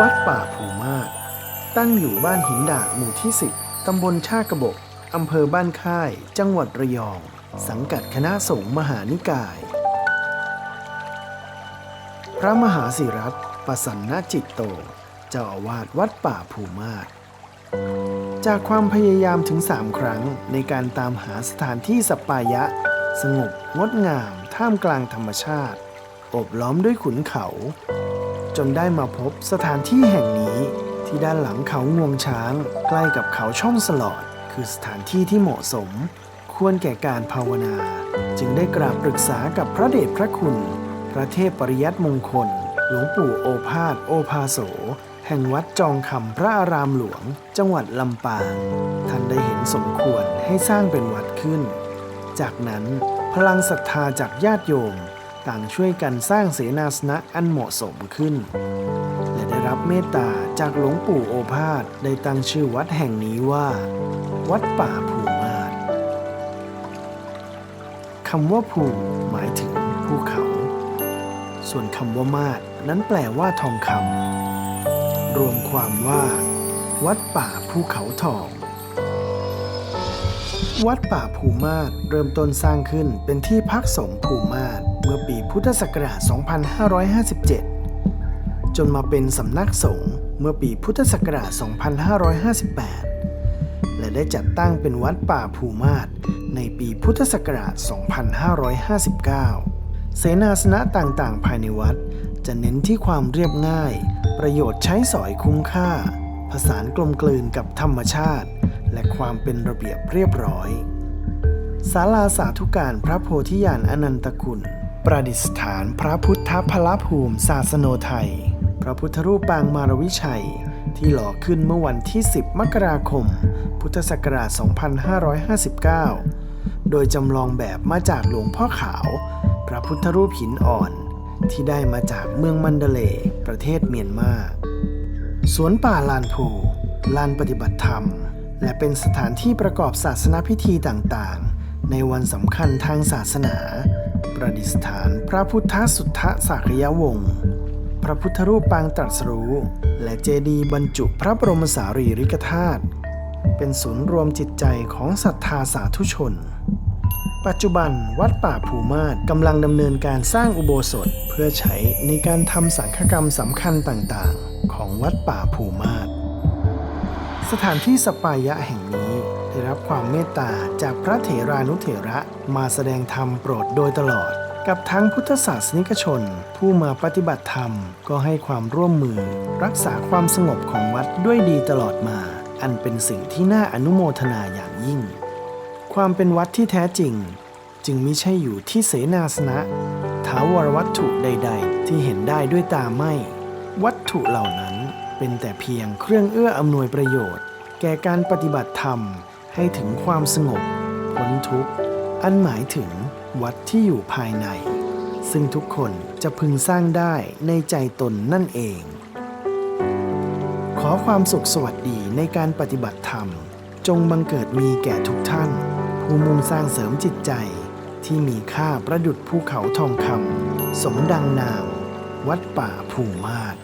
วัดป่าภูมาศตั้งอยู่บ้านหินด่าดหมู่ที่ 10 ตำบลชากระบก อำเภอบ้านค่าย จังหวัดระยอง สังกัดคณะสงฆ์มหานิกาย พระมหาศิรัตประสันนจิตโต เจ้าอาวาสวัดป่าภูมาศจากความพยายามถึง 3 ครั้งในการตามหาสถานที่สัปปายะ สงบงดงามท่ามกลางธรรมชาติ อบล้อมด้วยขุนเขา จนได้มาพบสถานที่แห่งนี้ที่ด้านหลังเขางวงช้าง ใกล้กับเขาช่องสลอด คือสถานที่ที่เหมาะสม ควรแก่การภาวนา จึงได้กราบปรึกษากับพระเดชพระคุณ พระเทพปริยัติมงคล หลวงปู่โอภาสโอภาโส แห่งวัดจองคำพระอารามหลวง จังหวัดลำปาง ท่านได้เห็นสมควรให้สร้างเป็นวัดขึ้น จากนั้นพลังศรัทธาจากญาติโยม ต่างช่วยกันสร้างเสนาสนะอันเหมาะสมขึ้น และได้รับเมตตาจากหลวงปู่โอภาสได้ตั้งชื่อวัดแห่งนี้ว่า วัดป่าภูมาศคำว่าภูหมายถึงภูเขา ส่วนคำว่ามาศนั้นแปลว่าทองคำรวมความว่า วัดป่าภูเขาทอง วัดป่าภูมาศเริ่มต้นสร้างขึ้นเป็นที่พักสงฆ์ภูมาศเมื่อปีพุทธศักราช 2557 จนมาเป็นสำนักสงฆ์เมื่อปีพุทธศักราช 2558 และได้จัดตั้งเป็นวัดป่าภูมาศในปีพุทธศักราช 2559 เสนาสนะต่างๆ ภายในวัด จะเน้นที่ความเรียบง่าย ประโยชน์ใช้สอยคุ้มค่า ผสานกลมกลืนกับธรรมชาติ และความเป็นระเบียบเรียบร้อยศาลาสาธุการพระโพธิญาณอนันตคุณ ประดิษฐานพระพุทธพลภูมิศาสโนไทย พระพุทธรูปปางมารวิชัย ที่หล่อขึ้นเมื่อวันที่ 10 มกราคม พุทธศักราช 2559 โดยจำลองแบบมาจากหลวงพ่อขาว พระพุทธรูปหินอ่อน ที่ได้มาจากเมืองมันเดเล ประเทศเมียนมา สวนป่าลานภูลานปฏิบัติธรรม และเป็นสถานที่ประกอบศาสนพิธีต่างๆ ในวันสำคัญทางศาสนา ประดิษฐานพระพุทธสุทธสักยวงศ์พระพุทธรูปปางตรัสรู้ และเจดีย์บรรจุพระบรมสารีริกธาตุเป็นศูนย์รวมจิตใจของศรัทธาสาธุชน ปัจจุบันวัดป่าภูมาศกำลังดำเนินการสร้างอุโบสถเพื่อใช้ในการทำสังฆกรรมสำคัญต่างๆ ของวัดป่าภูมาศ สถานที่สปายะแห่งนี้ได้รับความเมตตาจากพระเถรานุเถระมาแสดงธรรมโปรดโดยตลอด กับทั้งพุทธศาสนิกชน ผู้มาปฏิบัติธรรมก็ให้ความร่วมมือ รักษาความสงบของวัดด้วยดีตลอดมา อันเป็นสิ่งที่น่าอนุโมทนาอย่างยิ่ง ความเป็นวัดที่แท้จริง จึงไม่ใช่อยู่ที่เสนาสนะถาวรวัตถุใด ๆ ที่เห็นได้ด้วยตาไม่ วัตถุเหล่านั้น เป็นแต่เพียงเครื่องเอื้ออำนวยประโยชน์ แก่การปฏิบัติธรรมให้ถึงความสงบพ้นทุกข์ อันหมายถึงวัดที่อยู่ภายใน ซึ่งทุกคนจะพึงสร้างได้ในใจตนนั่นเอง ขอความสุขสวัสดีในการปฏิบัติธรรม จงบังเกิดมีแก่ทุกท่าน ผู้มุ่งสร้างเสริมจิตใจที่มีค่าประดุดภูเขาทองคำสมดังนาม วัดป่าภูมาศ